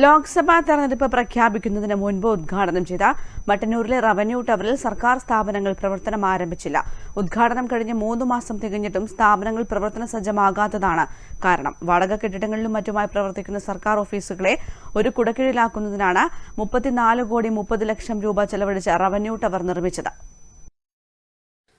ലോക്സഭാ തെരഞ്ഞെടുപ്പ് പ്രഖ്യാപിക്കുന്നതിന് മുൻപ് ഉദ്ഘാടനം ചെയ്ത മട്ടന്നൂരിലെ റവന്യൂ ടവറിൽ സർക്കാർ സ്ഥാപനങ്ങൾ പ്രവർത്തനം ആരംഭിച്ചില്ല. ഉദ്ഘാടനം കഴിഞ്ഞ് മൂന്ന് മാസം തികഞ്ഞിട്ടും സ്ഥാപനങ്ങൾ പ്രവർത്തന സജ്ജമാകാത്തതാണ് കാരണം. വാടക കെട്ടിടങ്ങളിലും മറ്റുമായി പ്രവർത്തിക്കുന്ന സർക്കാർ ഓഫീസുകളെ ഒരു കുടക്കീഴിലാക്കുന്നതിനാണ് മുപ്പത്തിനാല് കോടി മുപ്പത് ലക്ഷം രൂപ ചെലവഴിച്ച് റവന്യൂ ടവർ നിർമ്മിച്ചത്.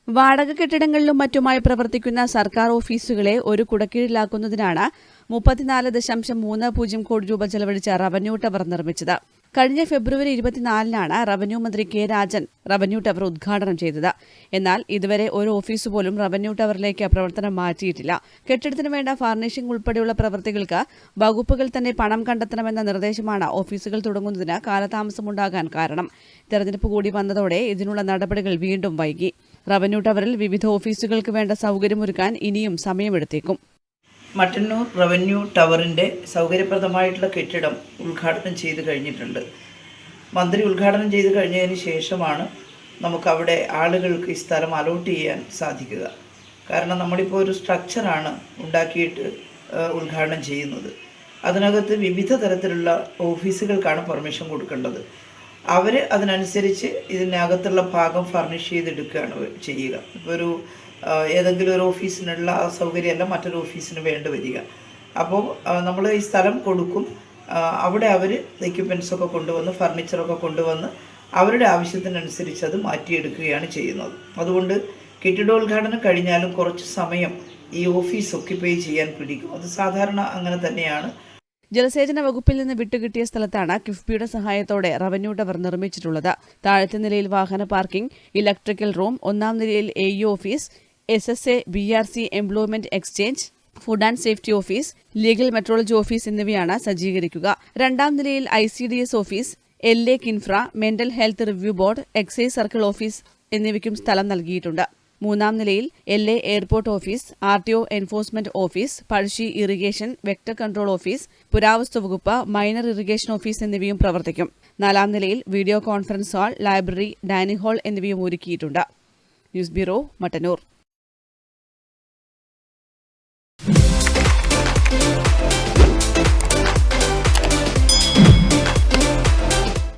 വാടക കെട്ടിടങ്ങളിലും മറ്റുമായി പ്രവർത്തിക്കുന്ന സർക്കാർ ഓഫീസുകളെ ഒരു കുടക്കീഴിലാക്കുന്നതിനാണ് മുപ്പത്തിനാല് ദശാംശം മൂന്ന് പൂജ്യം കോടി രൂപ ചെലവഴിച്ച റവന്യൂ ടവർ നിർമ്മിച്ചത്. കഴിഞ്ഞ ഫെബ്രുവരി ഇരുപത്തിനാലിനാണ് റവന്യൂ മന്ത്രി കെ രാജൻ റവന്യൂ ടവർ ഉദ്ഘാടനം ചെയ്തത്. എന്നാൽ ഇതുവരെ ഒരു ഓഫീസ് പോലും റവന്യൂ ടവറിലേക്ക് പ്രവർത്തനം മാറ്റിയിട്ടില്ല. കെട്ടിടത്തിന് വേണ്ട ഫർണിഷിംഗ് ഉൾപ്പെടെയുള്ള പ്രവൃത്തികൾക്ക് വകുപ്പുകൾ തന്നെ പണം കണ്ടെത്തണമെന്ന നിർദ്ദേശമാണ് ഓഫീസുകൾ തുടങ്ങുന്നതിന് കാലതാമസമുണ്ടാകാൻ കാരണം. തെരഞ്ഞെടുപ്പ് കൂടി വന്നതോടെ ഇതിനുള്ള നടപടികൾ വീണ്ടും വൈകി. റവന്യൂ ടവറിൽ വിവിധ ഓഫീസുകൾക്ക് വേണ്ട സൗകര്യമൊരുക്കാൻ ഇനിയും സമയമെടുത്തേക്കും. മട്ടന്നൂർ റവന്യൂ ടവറിന്റെ സൗകര്യപ്രദമായിട്ടുള്ള കെട്ടിടം ഉദ്ഘാടനം ചെയ്ത് കഴിഞ്ഞിട്ടുണ്ട്. മന്ത്രി ഉദ്ഘാടനം ചെയ്ത് കഴിഞ്ഞതിന് ശേഷമാണ് നമുക്കവിടെ ആളുകൾക്ക് ഈ സ്ഥലം അലോട്ട് ചെയ്യാൻ സാധിക്കുക. കാരണം നമ്മളിപ്പോൾ ഒരു സ്ട്രക്ചറാണ് ഉണ്ടാക്കിയിട്ട് ഉദ്ഘാടനം ചെയ്യുന്നത്. അതിനകത്ത് വിവിധ തരത്തിലുള്ള ഓഫീസുകൾക്കാണ് പെർമിഷൻ കൊടുക്കേണ്ടത്. അവർ അതിനനുസരിച്ച് ഇതിനകത്തുള്ള ഭാഗം ഫർണിഷ് ചെയ്തെടുക്കുകയാണ് ചെയ്യുക. ഇപ്പോൾ ഒരു ഏതെങ്കിലും ഒരു ഓഫീസിനുള്ള സൗകര്യമല്ല മറ്റൊരു ഓഫീസിന് വേണ്ടി വരിക. അപ്പോൾ നമ്മൾ ഈ സ്ഥലം കൊടുക്കും. അവിടെ അവർ എക്യുപ്മെൻസൊക്കെ കൊണ്ടുവന്ന് ഫർണിച്ചറൊക്കെ കൊണ്ടുവന്ന് അവരുടെ ആവശ്യത്തിനനുസരിച്ച് അത് മാറ്റിയെടുക്കുകയാണ് ചെയ്യുന്നത്. അതുകൊണ്ട് കെട്ടിടോദ്ഘാടനം കഴിഞ്ഞാലും കുറച്ച് സമയം ഈ ഓഫീസ് ഒക്യുപ്പൈ ചെയ്യാൻ പിടിക്കും. അത് സാധാരണ അങ്ങനെ തന്നെയാണ്. ജലസേചന വകുപ്പിൽ നിന്ന് വിട്ടുകിട്ടിയ സ്ഥലത്താണ് കിഫ്ബിയുടെ സഹായത്തോടെ റവന്യൂ ടവർ നിർമ്മിച്ചിട്ടുള്ളത്. താഴത്തെ നിലയിൽ വാഹന പാർക്കിംഗ് ഇലക്ട്രിക്കൽ റൂം ഒന്നാം നിലയിൽ A E office S S A B R C employment exchange food and safety office legal metrology office എന്നിവയാണ് സജ്ജീകരിക്കുക. രണ്ടാം നിലയിൽ I C D S office L A Kinfra mental health review board excise circle office എന്നിവയ്ക്കും സ്ഥലം നൽകിയിട്ടുണ്ട്. മൂന്നാം നിലയിൽ L A airport office R T O enforcement office Pazhassi irrigation vector control office പുരാവസ്തു വകുപ്പ് മൈനർ ഇറിഗേഷൻ ഓഫീസ് എന്നിവയും പ്രവർത്തിക്കും. നാലാം നിലയിൽ video conference hall library dining hall എന്നിവയും ഒരുക്കിയിട്ടുണ്ട്. News bureau Mattannur.